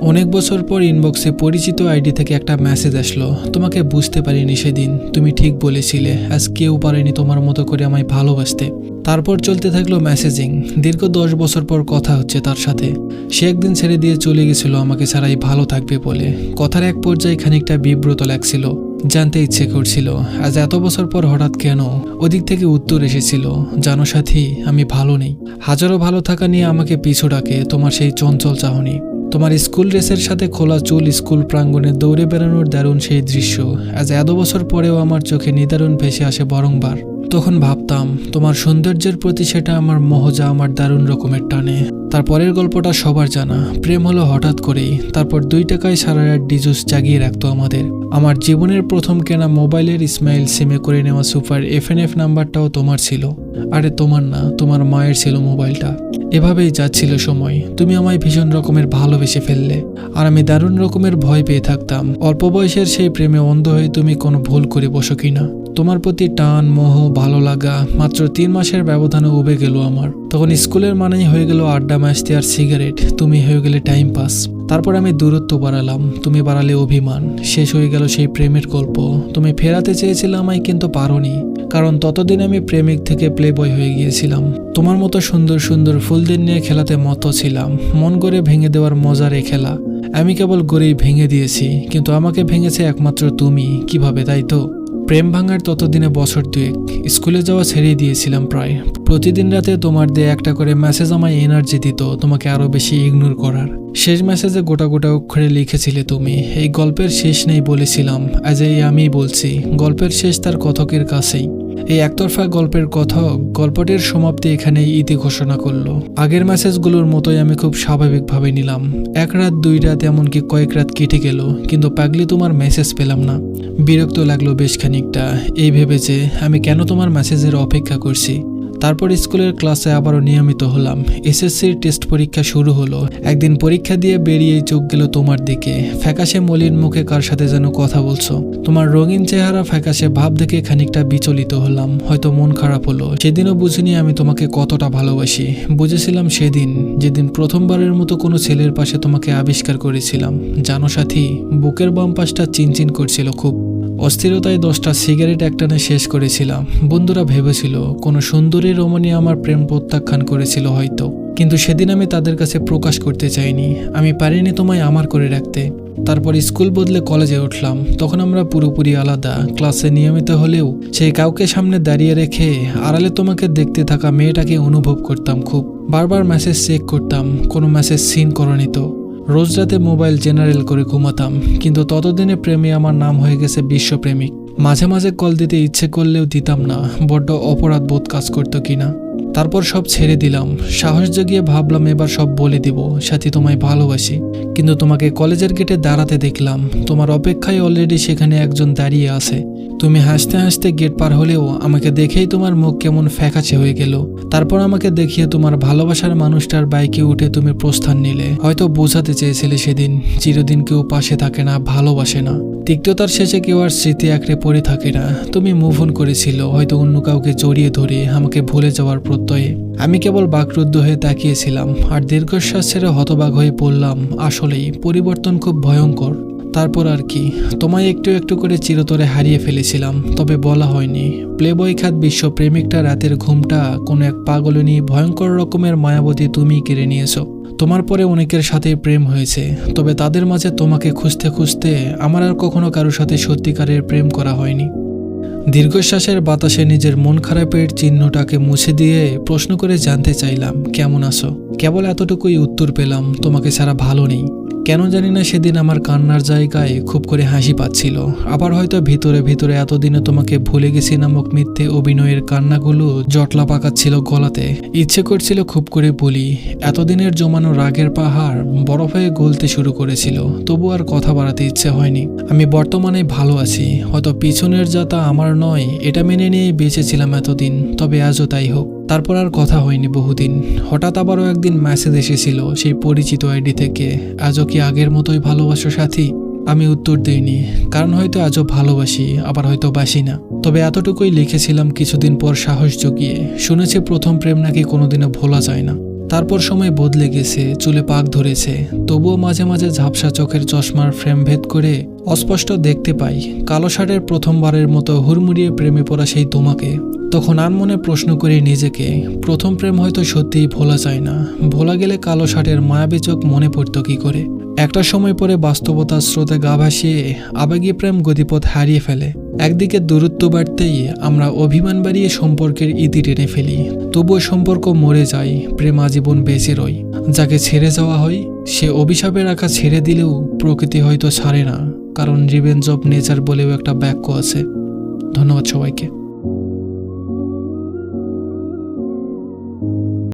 অনেক বছর পর ইনবক্সে পরিচিত আইডি থেকে একটা মেসেজ আসলো। তোমাকে বুঝতে পারিনি সেদিন। তুমি ঠিক বলেছিলে, আজ কেউ পারেনি তোমার মতো করে আমায় ভালোবাসতে। তারপর চলতে থাকল মেসেজিং দীর্ঘ দশ বছর পর কথা হচ্ছে তার সাথে। সে একদিন ছেড়ে দিয়ে চলে গেছিল আমাকে ছাড়াই ভালো থাকবে বলে। কথার এক পর্যায়ে খানিকটা বিব্রত লাগছিল। জানতে ইচ্ছে করছিল, আজ এত বছর পর হঠাৎ কেন? ওদিক থেকে উত্তর এসেছিল, জানো সাথী, আমি ভালো নেই। হাজারো ভালো থাকা নিয়ে আমাকে পিছু ডাকে, তোমার সেই চঞ্চল চাহনি। তোমার স্কুল ড্রেসের সাথে খোলা চুল স্কুল প্রাঙ্গণে দৌড়ে বেড়ানোর দারুণ সেই দৃশ্য। আজ এত বছর পরেও আমার চোখে নিদারুণ ভেসে আসে বরংবার। তখন ভাবতাম, তোমার সৌন্দর্যের প্রতি সেটা আমার মহজা, আমার দারুণ রকমের টানে। তারপরের গল্পটা সবার জানা। প্রেম হলো হঠাৎ করেই, তারপর দুই টাকায় সারা রাত ডিজুস জাগিয়ে রাখতো আমাদের। আমার জীবনের প্রথম কেনা মোবাইলের ইসমাইল সিমে করে নেওয়া সুপার এফএনএফ নাম্বারটাও তোমার ছিল। আরে তোমার না, তোমার মায়ের ছিল মোবাইলটা। এভাবেই যাচ্ছিল সময়। তুমি আমায় ভীষণ রকমের ভালোবেসে ফেললে। আর আমি দারুণ রকমের ভয় পেয়ে থাকতাম। অল্প বয়সের সেই প্রেমে অন্ধ হয়ে তুমি কোনো ভুল করে বসো কিনা। তোমার প্রতি টান, মোহ, ভালো লাগা, মাত্র তিন মাসের ব্যবধানে উবে গেল আমার। তখন স্কুলের মানেই হয়ে গেল আড্ডা মাস্তি আর সিগারেট, তুমি হয়ে গেলে টাইম পাস। তারপর আমি দূরত্ব বাড়ালাম, তুমি বাড়ালে অভিমান। শেষ হয়ে গেল সেই প্রেমের গল্প। তুমি ফেরাতে চেয়েছিলে আমায় কিন্তু পারোনি, কারণ ততদিন আমি প্রেমিক থেকে প্লে বয় হয়ে গিয়েছিলাম। তোমার মতো সুন্দর সুন্দর ফুলদের নিয়ে খেলাতে মতো ছিলাম। মন করে ভেঙে দেওয়ার মজার এ খেলা। আমি কেবল গড়েই ভেঙে দিয়েছি, কিন্তু আমাকে ভেঙেছে একমাত্র তুমি। কীভাবে, তাই তো? প্রেম ভাঙার ততদিনে বছর দুয়েক স্কুলে যাওয়া ছেড়ে দিয়েছিলাম প্রায়। প্রতিদিন রাতে তোমার দিয়ে একটা করে মেসেজ আমায় এনার্জি দিত, তোমাকে আরও বেশি ইগনোর করার। শেষ মেসেজে গোটা গোটা অক্ষরে লিখেছিলে তুমি। এই গল্পের শেষ নেই বলেছিলাম, আজ এই আমিই বলছি। গল্পের শেষ তার কথকের কাছেই। এই একতরফা গল্পের কথা গল্পটির সমাপ্তি এখানে ইতি ঘোষণা করল। আগের মেসেজগুলোর মতোই আমি খুব স্বাভাবিকভাবে নিলাম। এক রাত, দুই রাত এমনকি কয়েক রাত কেটে গেল, কিন্তু পাগলি তোমার মেসেজ পেলাম না। বিরক্ত লাগল বেশ খানিকটা। এই ভেবে যে আমি কেন তোমার মেসেজের অপেক্ষা করছি? তারপর স্কুলের ক্লাসে আবারও নিয়মিত হলাম। এসএসসির টেস্ট পরীক্ষা শুরু হলো। একদিন পরীক্ষা দিয়ে বেরিয়েই চোখ গেল তোমার দিকে। ফ্যাকাশে মলিন মুখে কার সাথে যেন কথা বলছো? তোমার রঙিন চেহারা ফ্যাকাশে ভাব দেখে খানিকটা বিচলিত হলাম। হয়তো মন খারাপ হলো। সেদিনও বুঝিনি আমি তোমাকে কতটা ভালোবাসি। বুঝেছিলাম সেদিন, যেদিন প্রথমবারের মতো কোনো ছেলের পাশে তোমাকে আবিষ্কার করেছিলাম। জানো সাথী, বুকের বাম পাশটা চিনচিন করছিল খুব। অস্থিরতায় দশটা সিগারেট একটানে শেষ করেছিলাম। বন্ধুরা ভেবেছিল, কোনো সুন্দরী রমণী আমার প্রেম প্রত্যাখ্যান করেছিল হয়তো। কিন্তু সেদিন আমি তাদের কাছে প্রকাশ করতে চাইনি। আমি পারিনি তোমায় আমার করে রাখতে। তারপর স্কুল বদলে কলেজে উঠলাম। তখন আমরা পুরোপুরি আলাদা। ক্লাসে নিয়মিত হলেও সেই কাউকে সামনে দাঁড়িয়ে রেখে আড়ালে তোমাকে দেখতে থাকা মেয়েটাকে অনুভব করতাম খুব। বারবার মেসেজ চেক করতাম, কোনো মেসেজ সিন করনি তো। রোজ রাতে মোবাইল জেনারেল করে ঘুমাতাম, কিন্তু ততদিনে প্রেমে আমার নাম হয়ে গেছে বিশ্বপ্রেমিক। মাঝে মাঝে কল দিতে ইচ্ছে করলেও দিতাম না, বড্ড অপরাধ বোধ কাজ করতো কিনা। তারপর সব ছেড়ে দিলাম। সাহস জাগিয়ে ভাবলাম এবার সব বলে দিব, সাথী তোমায় ভালোবাসি। কিন্তু তোমাকে কলেজের গেটে দাঁড়াতে দেখলাম। তোমার অপেক্ষায় অলরেডি সেখানে একজন দাঁড়িয়ে আছে। তুমি হাসতে হাসতে গেট পার হলেও আমাকে দেখেই তোমার মুখ কেমন ফ্যাকাছে হয়ে গেল। তারপর আমাকে দেখিয়ে তোমার ভালোবাসার মানুষটার বাইকে উঠে তুমি প্রস্থান নিলে। হয়তো বোঝাতে চেয়েছিলে সেদিন, চিরদিন কেউ পাশে থাকে না, ভালোবাসে না। তিক্ততার শেষে কেউ আর স্মৃতি আঁকড়ে পড়ে থাকে না। তুমি মুভ অন করেছিল, হয়তো অন্য কাউকে জড়িয়ে ধরে আমাকে ভুলে যাওয়ার প্রত্যয়ে। আমি কেবল বাকরুদ্ধ হয়ে তাকিয়েছিলাম, আর দীর্ঘশ্বাস ছেড়ে হতবাক হয়ে পড়লাম, আসলেই পরিবর্তন খুব ভয়ঙ্কর। তারপর আর কি, তোমায় একটু একটু করে চিরতরে হারিয়ে ফেলেছিলাম, তবে বলা হয়নি। প্লেবয় খাত বিশ্ব প্রেমিকটা রাতের ঘুমটা কোনো এক পাগলনী ভয়ঙ্কর রকমের মায়াবতী তুমি কেড়ে নিয়েছো। তোমার পরে অনেকের সাথে প্রেম হয়েছে, তবে তাদের মাঝে তোমাকে খুঁজতে খুঁজতে আমার আর কখনো কারোর সাথে সত্যিকারের প্রেম করা হয়নি। দীর্ঘশ্বাসের বাতাসে নিজের মন খারাপের চিহ্নটাকে মুছে দিয়ে প্রশ্ন করে জানতে চাইলাম, কেমন আছো? কেবল এতটুকুই উত্তর পেলাম, তোমাকে ছাড়া ভালো নেই। কেন জানি না সেদিন আমার কান্নার জায়গায় খুব করে হাসি পাচ্ছিল। আবার হয়তো ভিতরে ভিতরে এতদিনে তোমাকে ভুলে গেছি নামক মিথ্যে অভিনয়ের কান্নাগুলো জটলা পাকাচ্ছিল গলাতে। ইচ্ছে করছিল খুব করে বলি, এতদিনের জমানো রাগের পাহাড় বরফ হয়ে গলতে শুরু করেছিল, তবু আর কথা বাড়াতে ইচ্ছে হয়নি। আমি বর্তমানে ভালো আছি, হয়তো পিছনের যাতা আমার নয়, এটা মেনে নিয়ে বেঁচেছিলাম এতদিন, তবে আজও তাই হোক। তারপর আর কথা হয়নি বহুদিন। হঠাৎ আবারও একদিন ম্যাসেজ এসেছিল সেই পরিচিত আইডি থেকে। আজও কি আগের মতোই ভালোবাসো সাথী? আমি উত্তর দিইনি। কারণ হয়তো আজও ভালোবাসি, আবার হয়তো বাসি না। তবে এতটুকুই লিখেছিলাম কিছুদিন পর সাহস জগিয়ে। শুনেছি প্রথম প্রেম নাকি কোনোদিনও ভোলা যায় না। তারপর সময় বদলে গেছে, চুলে পাক ধরেছে। তবুও মাঝে মাঝে ঝাপসা চোখের চশমার ফ্রেম ভেদ করে অস্পষ্ট দেখতে পাই, কালো শার্টের প্রথমবারের মতো হুড়মুড়িয়ে প্রেমে পড়া সেই তোমাকে। তখন আর মনে প্রশ্ন করি নিজেকে, প্রথম প্রেম হয়তো সত্যিই ভোলা যায় না। ভোলা গেলে কালো শার্টের মায়াবী চোখ মনে পড়ত কী করে? একটা সময় পরে বাস্তবতার স্রোতে গা ভাসিয়ে আবেগী প্রেম গতিপথ হারিয়ে ফেলে। একদিকে দূরত্ব বাড়তেই আমরা অভিমান বাড়িয়ে সম্পর্কের ইতি টেনে ফেলি। তবুও সম্পর্ক মরে যায়, প্রেম আজীবন বেঁচে রয়। যাকে ছেড়ে যাওয়া হয়, সে অভিশাপে রাখা ছেড়ে দিলেও প্রকৃতি হয়তো ছাড়ে না। কারণ রিভেঞ্জ অব নেচার বলেও একটা বাক্য আছে। ধন্যবাদ সবাইকে।